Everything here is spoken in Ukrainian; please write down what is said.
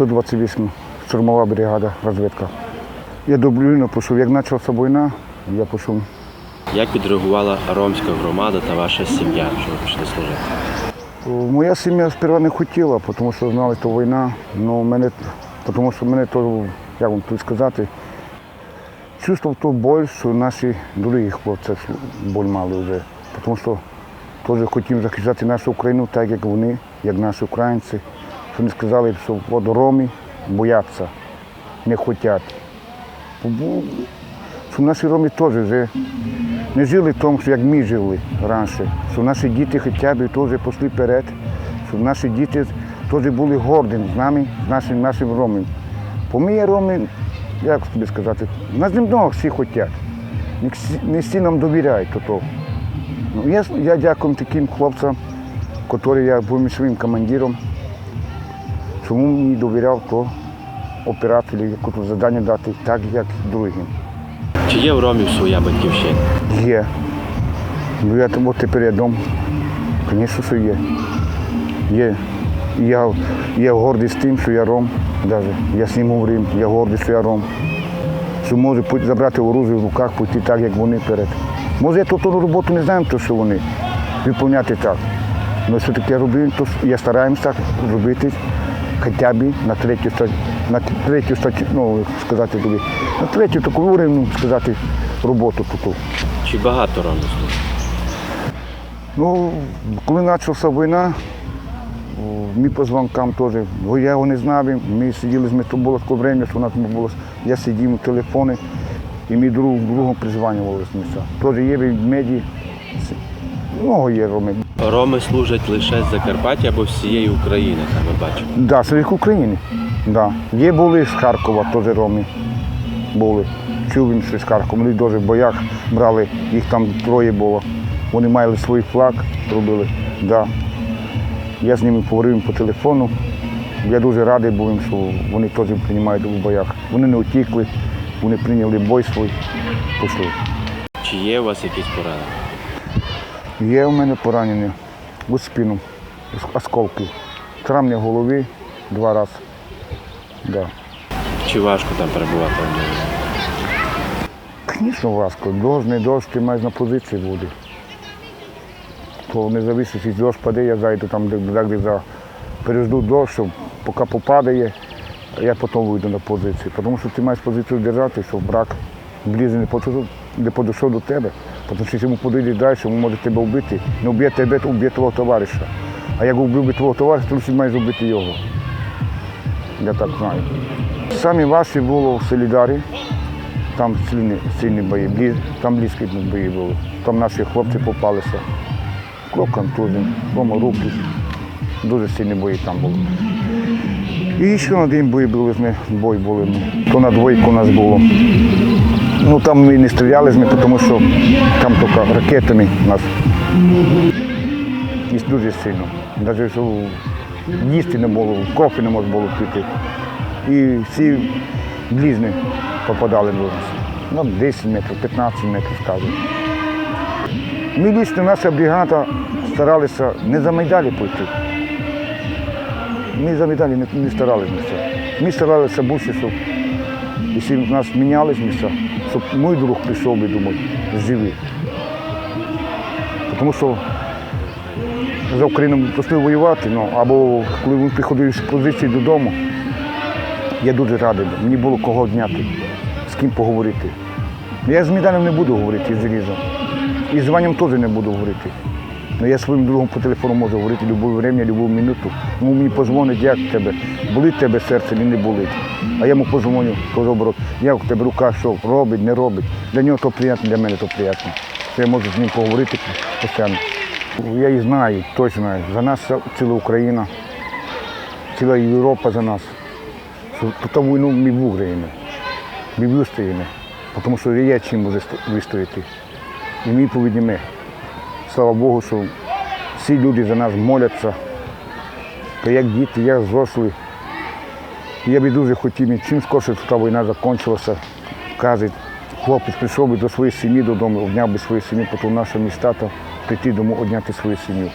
128 штурмова бригада, розвідка. Я добровільно пішов. Як почалася війна, я пішов. Як відреагувала ромська громада та ваша сім'я, що ви пішли служити? Моя сім'я сперва не хотіла, тому що знали, що війна, але мене, тому що мене то, як вам тут сказати, чувствував ту боль, що наші другі хлопці боль мали вже. Тому що теж хотів захищати нашу Україну, так як вони, як наші українці. Що вони сказали, що от ромі бояться, не хочуть. Що наші ромі теж вже не жили в тому, що як ми жили раніше, що наші діти хоча б теж пішли вперед, щоб наші діти теж були горді з нами, з нашим, нашим ромом. Бо ми є роми, як тобі сказати, нас немного всі хочуть. Не всі, нам довіряють. то. Ну, я, я дякую таким хлопцям, які я був своїм командиром, чому мені довіряв то оператору, яку завдання дати, так як другим. Чи є в ромів своя батьківщина? Є. Ну, я от тепер я дом. Звісно, що є. Є. Я, я гордий з тим, що я ром. Даже. Я з ним говорив, я гордий, що я ром. Що можу забрати оружие в руках, пойти так, як вони вперед. Може, я ту ту роботу не знаю, то що вони виконувати так. Але все таки я роблю, то я стараємося так робити хоча б на третю на третю ну, сказати тобі, на третю таку уровень, сказати, роботу таку. Чи багато ромів служить? Ну, коли почалася війна, ми по дзвонкам теж, бо я його не знав, ми сиділи з то було таке время, що у нас було, я сидів у телефоні, і ми друг другом призванювали з місця. Теж є в медії, много є роми. Роми служать лише з Закарпаття або всієї України, там ми бачимо. Да, серед України. Да. Є були з Харкова, теж роми були. Чув він, що з Харкова. Вони теж в боях брали, їх там троє було. Вони мали свій флаг, робили. Да. Я з ними поговорив по телефону. Я дуже радий був їм, що вони теж приймають у боях. Вони не утікли, вони прийняли бой свій, пішли. Чи є у вас якісь поради? Є у мене поранення у спину, осколки. Травня голови два рази. Да. Чи важко там перебувати? Звісно, важко. Дощ, не дощ, ти маєш на позиції буде. То не зависить, якщо дощ паде, я зайду там, де, де, де за пережду дощ, щоб поки попадає, я потім вийду на позицію. Тому що ти маєш позицію держати, щоб брак близько не подійшов до тебе. Тому що якщо йому подійде далі, він може тебе вбити. Не вб'є тебе, то вб'є твого товариша. А як вбив би твого товариша, то ти маєш вбити його. Я так знаю. Самі важчі було в Солідарі. Там сильні, сильні бої, там близькі бої були. Там наші хлопці попалися. Крок контузій, лома руки. Дуже сильні бої там були. І ще один бой були, бой були. То на двойку у нас було. Ну там ми не стріляли з ми, тому що там тільки ракетами нас. І дуже сильно. Навіть що їсти не було, кофе не можна було пити. І всі близьні попадали до нас. Ну, 10 метрів, 15 метрів, скажімо. Ми лічно, наша бригада старалися не за Майдалі пойти. Ми за Майдалі не, не старалися. Ми старалися більше, щоб якщо нас мінялись місця, щоб мій друг прийшов і думаю, живий. Тому що за Україну пішли воювати, ну, або коли він приходив з позиції додому, я дуже радий. Мені було кого обняти, з ким поговорити. Я з Майданом не буду говорити з Різом. І з Ваням теж не буду говорити. Ну, я своїм другом по телефону можу говорити будь-яке время, будь-яку минуту. Йому мені позвонить, як тебе, болить тебе серце, чи не болить. А я йому позвоню, то оборот, як у тебе рука, що робить, не робить. Для нього то приємно, для мене то приємно. Я можу з ним поговорити постійно. Я і знаю, точно знаю, за нас ціла Україна, ціла Європа за нас. Що війну ми виграємо, ми вистоїмо, тому що є чим може вистояти. І ми повинні. Слава Богу, що всі люди за нас моляться, як діти, як зрослі. Я би дуже хотів, чим скорше та війна закінчилася, каже, хлопець прийшов би до своєї сім'ї додому, обняв би свою сім'ю, потім наша міста, прийти дому, обняти свою сім'ю.